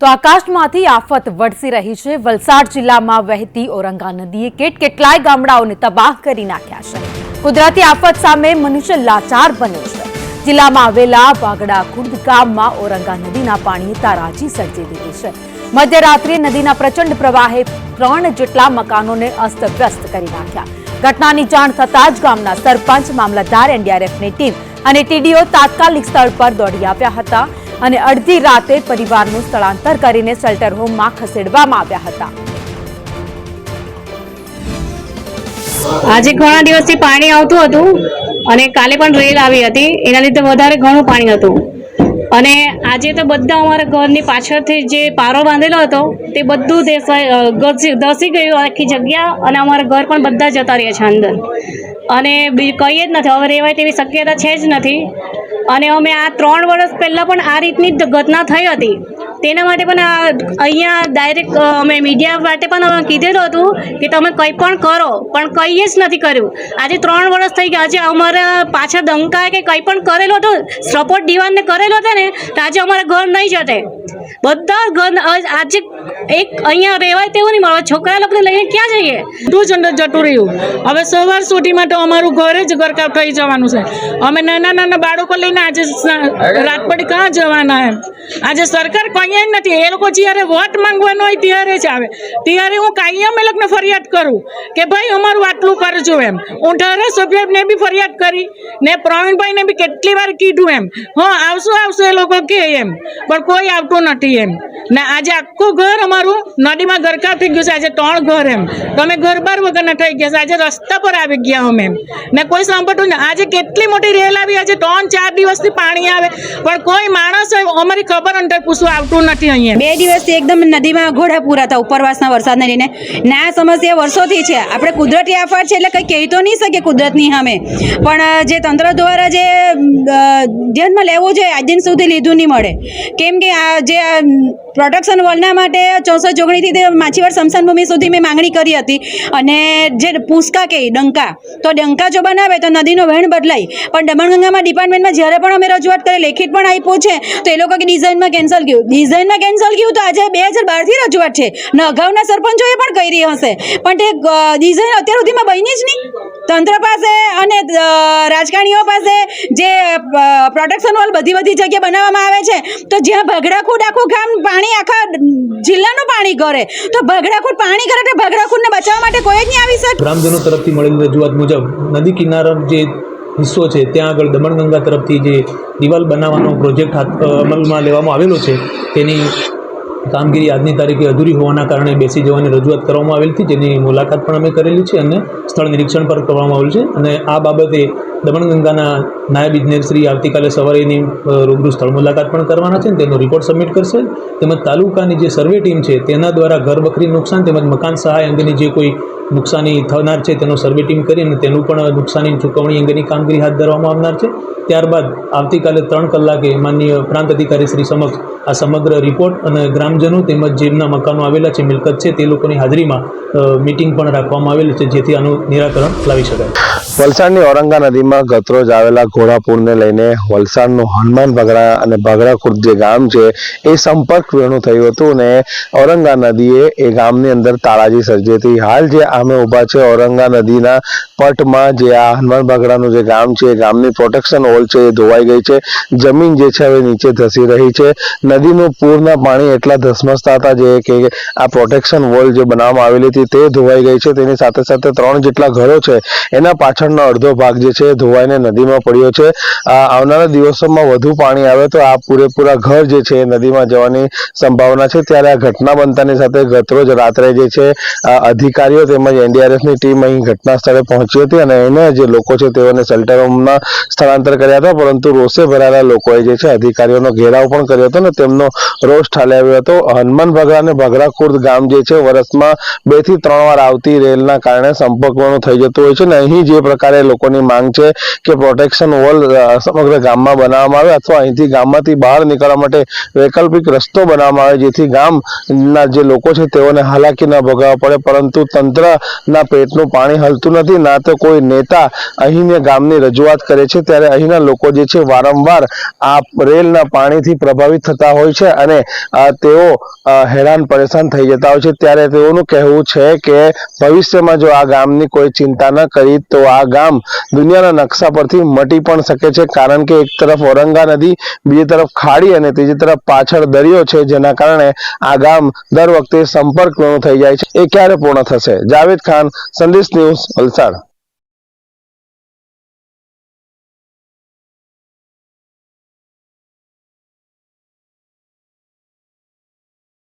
તો આકાશમાંથી આફત વરસી રહી છે. વલસાડ જિલ્લામાં વહેતી ઔરંગા નદીએ કેટ કેટલાય ગામડાઓને તબાહ કરી નાખ્યા છે. કુદરતી આફત સામે મનુષ્ય લાચાર બન્યો છે. જિલ્લામાં આવેલા બાગડા ખુર્દ ગામમાં ઔરંગા નદીના પાણીએ તારાજી સર્જી દીધી છે. મધ્યરાત્રિએ નદીના પ્રચંડ પ્રવાહે ત્રણ જેટલા મકાનોને અસ્તવ્યસ્ત કરી નાખ્યા. ઘટનાની જાણ થતાં જ ગામના સરપંચ, મામલતદાર, એનડીઆરએફની ટીમ અને ટીડીઓ તાત્કાલિક સ્થળ પર દોડી આવ્યા હતા. અને અડધી રાતે પરિવારનું સ્થળાંતર કરીને શેલ્ટર હોમમાં ખસેડવામાં આવ્યા હતા. આજે ઘણા દિવસથી પાણી આવતું હતું અને કાલે પણ રેલ આવી હતી. એના લીધે વધારે ઘણું પાણી હતું. અને આજે તો બધા અમારા ઘરની પાછળથી જે પારો બાંધેલો હતો, તે બધું દેસાઈ ધસી ગયું આખી જગ્યા અને અમારા ઘર પણ બધા જતા રહ્યા છે અંદર. અને કહીએ જ નથી, હવે રહેવાય તેવી શક્યતા છે જ નથી. અને અમે આ ત્રણ વર્ષ પહેલાં પણ આ રીતની ઘટના થઈ હતી. તેના માટે પણ અહીંયા ડાયરેક્ટ અમે મીડિયા માટે પણ અમે કીધેલું હતું કે તમે કંઈ પણ કરો, પણ કંઈ જ નથી કર્યું. આજે ત્રણ વર્ષ થઈ ગયા. આજે અમારા પાછા દંકા કે કંઈ પણ કરેલું હતું સપોર્ટ દિવાનને કરેલો હતો ને, તો આજે અમારા ઘર નહીં જતે. બધા ઘર આજે એક અહીંયા રહેવાય તેવું નહીં મળે છોકરા લોકોને લઈને ક્યાં જઈએ? બધું જ અંદર જતું રહ્યું. હવે સવાર સુધીમાં તો અમારું ઘરે જ ગરકાવ થઈ જવાનું છે. અમે નાના નાના બાળકો લઈને આજે રાત પડી ક્યાં જવાના એમ? આજે સરકાર કંઈ નથી. એ લોકો જ્યારે વોટ માંગવાનો હોય ત્યારે જ આવે. ત્યારે હું કાયમ એ લોકોને ફરિયાદ કરું કે ભાઈ, અમારું આટલું કરજો એમ. હું ધારાસભ્યને બી ફરિયાદ કરી ને પ્રવીણભાઈને બી કેટલી વાર કીધું એમ. હા, આવશું આવશું એ લોકો કે એમ. પણ કોઈ આવતું નથી. એમ. ને આજે આખું ઘર અમારું નદીમાં ગરકાવ થઈ ગયું છે. આજે ત્રણ ઘર એમ. તમે ઘર બાર વગરના થઈ ગયા છે. આજે રસ્તા પર આવી ગયા અમે એમ. ને કોઈ સાંભળતું નહીં આજે કેટલી મોટી રેલ આવી. આજે ત્રણ ચાર દિવસથી પાણી આવે. પણ કોઈ માણસ અમારી ખબર અંતર પૂછવું આવતું નથી અહીંયા. બે દિવસથી એકદમ નદીમાં ઘોડા પૂરા હતા. ઉપરવાસના વરસાદને લઈને. ને સમસ્યા વર્ષોથી છે. આપણે કુદરતી આફત છે એટલે કંઈ કહી તો નહીં શકે કુદરતની સામે. પણ જે તંત્ર દ્વારા જે ધ્યાનમાં લેવું જોઈએ, આજ દિન સુધી લીધું નહીં મળે. કેમ કે, આ જે and પ્રોટેક્શન વોલના માટે ચોસઠ જોગણીથી માછીવાડ સ્મશાન ભૂમિ સુધી મેં માંગણી કરી હતી. અને જે પૂસકા કહે ડંકા, તો ડંકા જો બનાવે તો નદીનો વહેણ બદલાય. પણ દમણગંગામાં ડિપાર્ટમેન્ટમાં જ્યારે પણ અમે રજૂઆત કરી, લેખિત પણ આપ્યું છે, તો એ લોકો કે ડિઝાઇનમાં કેન્સલ ગયું ડિઝાઇનમાં કેન્સલ ગયું તો આજે બે હજાર બારથી રજૂઆત છે. ને, અગાઉના સરપંચોએ પણ કરી હશે. પણ તે ડિઝાઇન અત્યાર સુધીમાં બની જ નહીં. તંત્ર પાસે અને રાજકારણીઓ પાસે જે પ્રોટેક્શન વોલ બધી બધી જગ્યાએ બનાવવામાં આવે છે, તો જ્યાં ભગડાખૂડ આખું ગામ પાણી આખા જિલ્લાનું પાણી કરે તો ભગડાખૂડ પાણી કરે તો ભગડાખૂડને બચાવવા માટે કોઈ જ નહીં આવી શકે. ગ્રામજનો તરફથી મળેલી રજૂઆત મુજબ નદી કિનારા જે હિસ્સો છે, ત્યાં આગળ દમણગંગા તરફથી જે દિવાલ બનાવવાનો પ્રોજેક્ટ હાથ અમલમાં લેવામાં આવેલો છે, તેની કામગીરી આજની તારીખે અધૂરી હોવાના કારણે બેસી જવાની રજૂઆત કરવામાં આવેલી હતી, જેની મુલાકાત પણ અમે કરેલી છે અને સ્થળ નિરીક્ષણ પણ કરવામાં આવેલું છે. અને આ બાબતે દમણગંગાના નાયબ ઇજનેર શ્રી આવતીકાલે સવારે એની રૂબરૂ સ્થળ મુલાકાત પણ કરવાના છે ને તેનો રિપોર્ટ સબમિટ કરશે. તેમજ તાલુકાની જે સર્વે ટીમ છે તેના દ્વારા ઘર વખરી નુકસાન તેમજ મકાન સહાય અંગેની જે કોઈ નુકસાની થનાર છે તેનો સર્વે ટીમ કરીને તેનું પણ નુકસાની ચૂકવણી અંગેની કામગીરી હાથ ધરવામાં આવનાર છે. ત્યારબાદ આવતીકાલે ત્રણ કલાકે માનનીય પ્રાંત અધિકારી શ્રી સમક્ષ આ સમગ્ર રિપોર્ટ અને ગ્રામજનો તેમજ જેમના મકાનો આવેલા છે, મિલકત છે તે લોકોની હાજરીમાં મિટિંગ પણ રાખવામાં આવેલી છે, જેથી આનું નિરાકરણ લાવી શકાય. વલસાડની ઔરંગા નદીમાં ગતરોજ આવેલા ઘોડાપુરને લઈને વલસાડનું હનુમાન બગડા અને બગડાખુર્દ જે ગામ છે, એ સંપર્ક વેણું થયું હતું અને ઔરંગા નદીએ એ ગામની અંદર તાળાજી સર્જી હતી હાલ જે આમે ઊભા છે ઔરંગા નદીના પટમાં, જે આ હનુમાન બાગડાનું જે ગામ છે, એ ગામની પ્રોટેક્શન હોલ છે, એ ધોવાઈ ગઈ છે. જમીન જે છે, હવે નીચે ધસી રહી છે. નદીનું પૂરના પાણી એટલા ધસમસતા હતા જે કે આ પ્રોટેક્શન વોલ જે બનાવવામાં આવેલી હતી, તે ધોવાઈ ગઈ છે. તેની સાથે સાથે ત્રણ જેટલા ઘરો છે, એના પાછળનો અડધો ભાગ જે છે, એ ધોવાઈને નદીમાં પડ્યો છે. આવનારા દિવસોમાં વધુ પાણી આવે તો આ પૂરેપૂરા ઘર જે છે, એ નદીમાં જવાની સંભાવના છે. ત્યારે આ ઘટના બનતાની સાથે ગતરોજ રાત્રે જે છે અધિકારીઓ તેમજ એનડીઆરએફની ટીમ અહીં ઘટના સ્થળે પહોંચી હતી અને એને જે લોકો છે તેઓને શેલ્ટર હોમમાં સ્થળાંતર કર્યા હતા, પરંતુ રોષે ભરાયેલા લોકોએ જે છે અધિકારીઓનો ઘેરાવ પણ કર્યો હતો ને તેમનો રોષ ઠાલવી આવ્યો હતો. હનુમાન ભગરા અને ભગરા ખુર્દ ગામ જે છે, વર્ષમાં બેથી ત્રણ વાર આવતી રેલના કારણે સંપર્કવાનું થઈ જતું હોય છે ને અહીં જે પ્રકારે લોકોની માંગ છે કે પ્રોટેક્શન વોલ સમગ્ર ગામમાં બનાવવામાં આવે અથવા અહીંથી ગામમાંથી બહાર નીકળવા માટે વૈકલ્પિક રસ્તો બનાવવામાં આવે જેથી ગામના જે લોકો છે તેઓને હાલાકી ન ભોગવવા પડે, પરંતુ તંત્ર ના પેટનું પાણી હલતું નથી, ના તો કોઈ નેતા અહીંને ગામની રજૂઆત કરે છે. ત્યારે અહીંના લોકો જે છે વારંવાર આ રેલના પાણીથી પ્રભાવિત થતા હોય છે અને તેઓ હેરાન પરેશાન થઈ જતા હોય છે. ત્યારે તેઓનું કહેવું છે કે ભવિષ્યમાં જો આ ગામની કોઈ ચિંતા ન કરી, તો આ ગામ દુનિયાના નકશા પરથી મટી પણ શકે છે. કારણ કે એક તરફ ઔરંગા નદી, બીજી તરફ ખાડી અને ત્રીજી તરફ પાછળ દરિયો છે, જેના કારણે આ ગામ દર વખતે સંપર્ક પૂર્ણ થઈ જાય છે. એ ક્યારે પૂર્ણ થશે? જાવેદ ખાન સંદેશ ન્યૂઝ વલસાડ